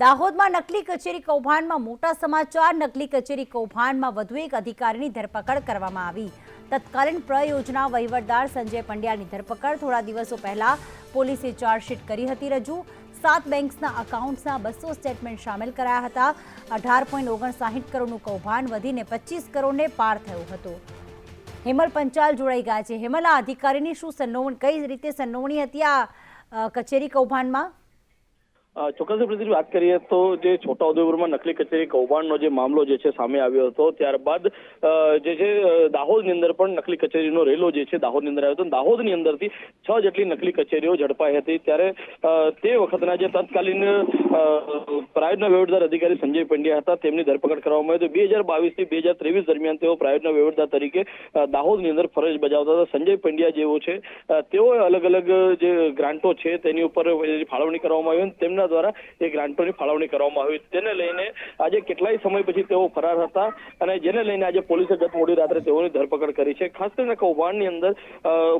દાહોદમાં નકલી કચેરી કૌભાંડમાં મોટા સમાચાર. નકલી કચેરી કૌભાંડમાં વધુ એક અધિકારીની ધરપકડ કરવામાં આવી. તત્કાલીન પ્રયોજના વહીવટદાર સંજય પંડ્યાની ધરપકડ. થોડા દિવસો પહેલા પોલીસે ચાર્જશીટ કરી હતી રજૂ. સાત બેંક્સના અકાઉન્ટ્સના બસો સ્ટેટમેન્ટ સામેલ કરાયા હતા. અઢાર પોઈન્ટ ઓગણસાહીઠ કરોડનું કૌભાંડ વધીને પચીસ કરોડને પાર થયું હતું. હેમલ પંચાલ જોડાઈ ગયા છે. હેમલ, આ અધિકારીની શું સંડોવણી, કઈ રીતે સંડોવણી હતી આ કચેરી કૌભાંડમાં? ચોક્કસ પ્રતિ વાત કરીએ તો જે છોટાઉદેપુરમાં નકલી કચેરી કૌભાંડનો જે મામલો જે છે સામે આવ્યો હતો, ત્યારબાદ જે છે દાહોદની અંદર પણ નકલી કચેરીનો રેલો જે છે દાહોદની અંદર આવ્યો હતો. દાહોદની અંદરથી છ જેટલી નકલી કચેરીઓ ઝડપાઈ હતી. ત્યારે તે વખતના જે તત્કાલીન પ્રાયોજના વહીવટદાર અધિકારી સંજય પંડ્યા હતા. તેમની ધરપકડ કરવામાં આવી હતી. બે હજાર બાવીસથી બે હજાર ત્રેવીસ દરમિયાન તેઓ પ્રાયોજના વહીવટદાર તરીકે દાહોદની અંદર ફરજ બજાવતા હતા. સંજય પંડ્યા જેવો છે તેઓ અલગ અલગ જે ગ્રાન્ટો છે તેની ઉપર ફાળવણી કરવામાં આવી તેમના દ્વારા એ ગ્રાન્ટોની ફાળવણી કરવામાં આવી તેને લઈને આજે કેટલાય સમય પછી તેઓ ફરાર હતા અને જેને લઈને આજે પોલીસે ગત મોડી રાત્રે તેઓની ધરપકડ કરી છે. ખાસ કરીને કૌભાંડની અંદર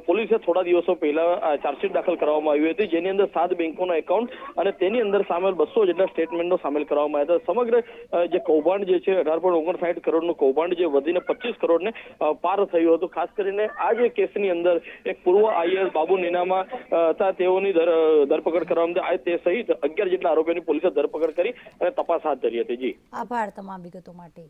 પોલીસે થોડા દિવસો પહેલા ચાર્જશીટ દાખલ કરવામાં આવી હતી. જેની અંદર સાત બેંકોના એકાઉન્ટ અને તેની અંદર સામેલ બસો જેટલા સ્ટેટમેન્ટો સામેલ કરવામાં આવ્યા હતા. સમગ્ર જે કૌભાંડ જે છે, અઢાર પોઈન્ટ ઓગણસાઠ કરોડનું કૌભાંડ જે વધીને પચીસ કરોડને પાર થયું હતું. ખાસ કરીને આ જે કેસની અંદર એક પૂર્વ આઈએસ બાબુ નીનામા હતા, તેઓની ધરપકડ કરવામાં આવી. તે સહિત અગિયાર જેટલા આરોપીઓની પોલીસે ધરપકડ કરી અને તપાસ હાથ ધરી હતી. જી. આભાર તમામ વિગતો માટે.